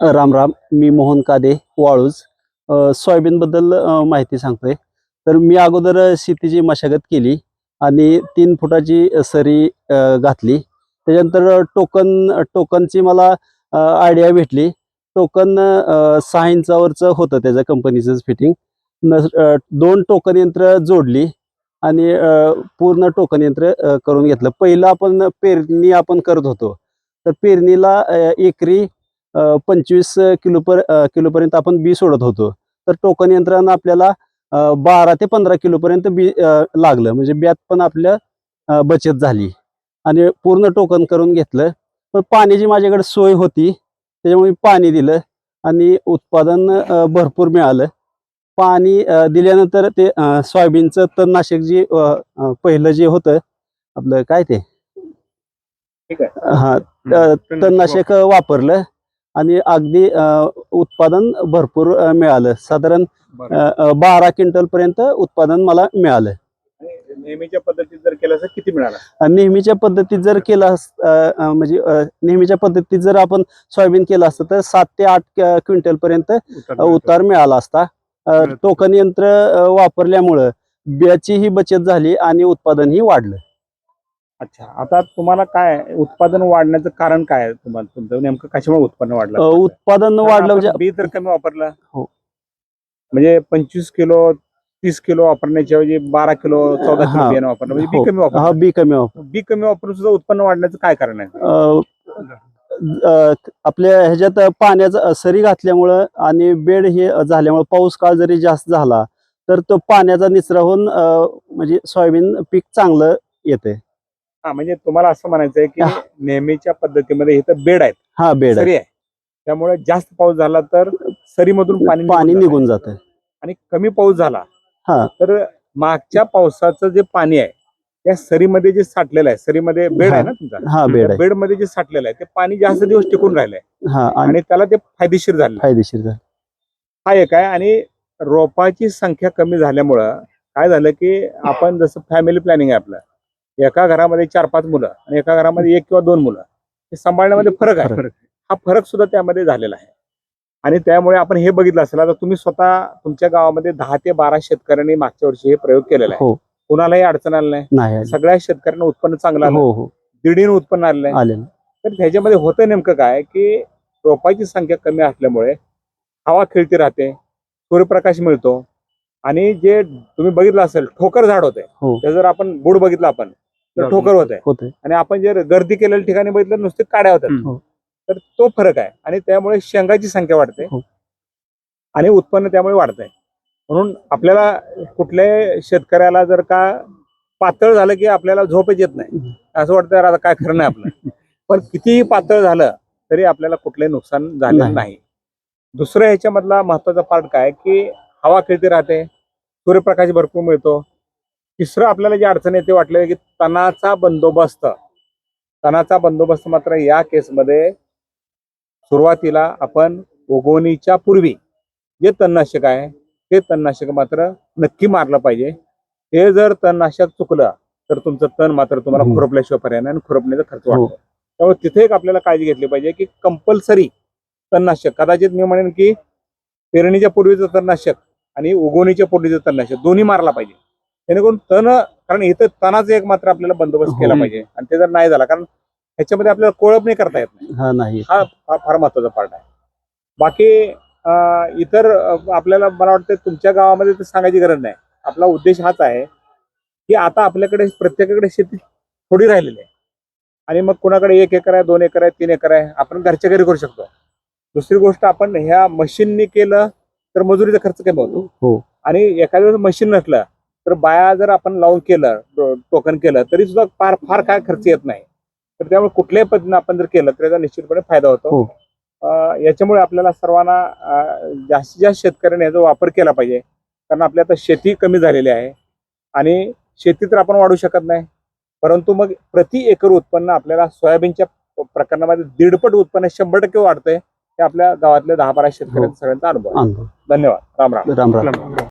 राम राम मी मोहन कादे वाळूज. सोयाबीनबद्दल माहिती सांगतोय. तर मी अगोदर शेतीची मशागत केली आणि तीन फुटाची सरी घातली. त्याच्यानंतर टोकन टोकनची मला आयडिया भेटली. टोकन सहा इंचावरचं होतं त्याचं कंपनीचं फिटिंग न दोन टोकन यंत्र जोडली आणि पूर्ण टोकन यंत्र करून घेतलं. पहिलं आपण पेरणी आपण करत होतो. तर पेरणीला एकरी पंचवीस किलो पर किलोपर्यंत आपण बी सोडत होतो. तर टोकन यंत्रानं आपल्याला बारा ते पंधरा किलोपर्यंत बी लागलं. म्हणजे ब्यात पण आपल्या बचत झाली. आणि पूर्ण टोकन करून घेतलं. पण पाण्याची माझ्याकडे सोय होती त्याच्यामुळे मी पाणी दिलं आणि उत्पादन भरपूर मिळालं. पाणी दिल्यानंतर ते सोयाबीनचं तणनाशक जे पहिलं जे होतं आपलं काय ते? हा तणनाशक वापरलं. आणि अगदी उत्पादन भरपूर मिळालं. साधारण बरं. क्विंटल पर्यंत उत्पादन मला मिळालं. नेहमीच्या पद्धतीत जर केलं तर किती मिळाला? नेहमीच्या पद्धतीत जर केलं अस- म्हणजे नेहमीच्या पद्धतीत जर आपण सोयाबीन केलं असतं तर सात ते आठ क्विंटल पर्यंत उतार मिळाला असता. टोकन यंत्र वापरल्यामुळं बियाचीही बचत झाली आणि उत्पादनही वाढलं. अच्छा आता तुम्हाला काय उत्पादन वाढण्याचं कारण काय आहे तुम्हाला? तुमचं नेमकं कशामुळे उत्पन्न अ, वाढलं उत्पादन वाढलं म्हणजे बी तर कमी वापरलं. हो. म्हणजे पंचवीस किलो तीस किलो वापरण्याच्या ऐवजी बारा किलो चौदा किलो हा. बियाणं वापरलं. म्हणजे हो. बी कमी हा वापरलं बी कमी वापर बी कमी वापरून सुद्धा उत्पन्न वाढण्याचं काय कारण आहे? अ, अ, आपल्या ह्याच्यात पाण्याचं सरी घातल्यामुळं आणि बेड हे झाल्यामुळं पाऊस काळ जरी जास्त झाला तर तो पाण्याचा निचरा होऊन अ, म्हणजे सोयाबीन पीक चांगलं येते हा म्हणजे तुम्हाला असं म्हणायचं आहे की. नेहमीच्या पद्धतीमध्ये इथं बेड आहेत. हा बेड सरी आहे. त्यामुळे जास्त पाऊस झाला तर सरीमधून पाणी पाणी जातं. निघून जातं. आणि कमी पाऊस झाला हा. तर मागच्या पावसाचं जे पाणी आहे त्या सरीमध्ये जे साठलेलं आहे सरीमध्ये बेड आहे ना तुमचा? हा बेड आहे. बेडमध्ये जे साठलेलं आहे ते पाणी जास्त दिवस टिकून राहिलंय. हा आणि आणि त्याला ते फायदेशीर झालं. फायदेशीर झालं. हा एक आहे आणि रोपाची संख्या कमी झाल्यामुळं काय झालं की आपण जसं फॅमिली प्लॅनिंग आहे आपलं एका घरामध्ये चार पाच मुलं आणि एका घरामध्ये एक किंवा दोन मुलं हे सांभाळण्यामध्ये फरक आहे. हा फरक सुद्धा त्यामध्ये झालेला आहे. आणि त्यामुळे आपण हे बघितलं असेल आता तुम्ही स्वतः तुमच्या गावामध्ये दहा ते बारा शेतकऱ्यांनी मागच्या वर्षी हे प्रयोग केलेला आहे. हो. कुणालाही अडचण आलं नाही. सगळ्या शेतकऱ्यांना उत्पन्न चांगलं आलं. हो हो. दीडीनं उत्पन्न आलेलं आहे तर ह्याच्यामध्ये होतं नेमकं काय की रोपाची संख्या कमी असल्यामुळे हवा खेळती राहते सूर्यप्रकाश मिळतो आणि जे तुम्ही बघितलं असेल ठोकर झाड होते. ते जर आपण बुड बघितलं आपण तर ठोकर होते होते आणि आपण जर गर्दी केलेल्या ठिकाणी बघितलं नुसते काड्या होत्या हो. तर तो फरक आहे. आणि त्यामुळे शेंगाची संख्या वाढते. हो. आणि उत्पन्न त्यामुळे वाढतंय. म्हणून आपल्याला कुठल्याही शेतकऱ्याला जर का पातळ झालं की आपल्याला झोपच येत नाही. असं वाटतं यार आता काय खरं नाही आपलं. पण कितीही पातळ झालं तरी आपल्याला कुठलंही नुकसान झालेलं नाही. नाही. दुसरं ह्याच्यामधला महत्त्वाचा पार्ट काय की हवा खेळती राहते? सूर्यप्रकाश भरपूर मिळतो. तिसरं आपल्याला जे अडचण येते वाटलं की तणाचा बंदोबस्त तणाचा बंदोबस्त मात्र या केसमध्ये सुरुवातीला आपण उगवणीच्या पूर्वी जे तणनाशक आहे ते तणनाशक मात्र नक्की मारलं पाहिजे हे जर तणनाशक चुकलं तर तुमचं तण मात्र तुम्हाला हम्म. खुरपल्याशिवाय पर्याय नाही आणि खुरपण्याचा खर्च हो. वाढतो त्यामुळे तिथे एक आपल्याला काळजी घेतली पाहिजे की कंपल्सरी तणनाशक कदाचित मी म्हणेन की पेरणीच्या पूर्वीचं तणनाशक आणि उगवणीच्या पूर्वीचं तणनाशक दोन्ही मारला पाहिजे जेणेकरून तण कारण इथं तणाचा एक मात्र आपल्याला बंदोबस्त हो. केला पाहिजे. आणि ते जर नाही झाला कारण ह्याच्यामध्ये आपल्याला कोळप नाही करता येत नाही. हा नाही. फार महत्त्वाचा पार्ट आहे. बाकी इतर आपल्याला मला वाटतं तुमच्या गावामध्ये तर सांगायची गरज नाही. आपला उद्देश हाच आहे की आता आपल्याकडे प्रत्येकाकडे शेती थोडी राहिलेली आहे. आणि मग कुणाकडे एक एकर आहे दोन एकर आहे तीन एकर आहे आपण घरच्या घरी करू शकतो. दुसरी गोष्ट आपण ह्या मशीननी केलं तर मजुरीचा खर्च कमी होतो. हो. आणि एखाद्या वेळेस मशीन नसलं तर बाया जर आपण लावून केलं टोकन केलं तरी सुद्धा फार फार काय खर्च येत नाही. तर त्यामुळे कुठल्याही पद्धतीने आपण जर केलं तर त्याचा निश्चितपणे फायदा होतो. हो. याच्यामुळे आपल्याला सर्वांना जास्तीत जास्त शेतकऱ्यांनी याचा वापर केला पाहिजे. कारण आपली आता शेती कमी झालेली आहे. आणि शेती तर आपण वाढू शकत नाही. परंतु मग प्रति एकर उत्पन्न आपल्याला सोयाबीनच्या प्रकरणामध्ये दीडपट उत्पन्न शंभर टक्के वाढतंय. हे आपल्या गावातल्या दहा बारा शेतकऱ्यांचा सगळ्यांचा अनुभव आहे. अनुभव. धन्यवाद. राम राम. राम राम.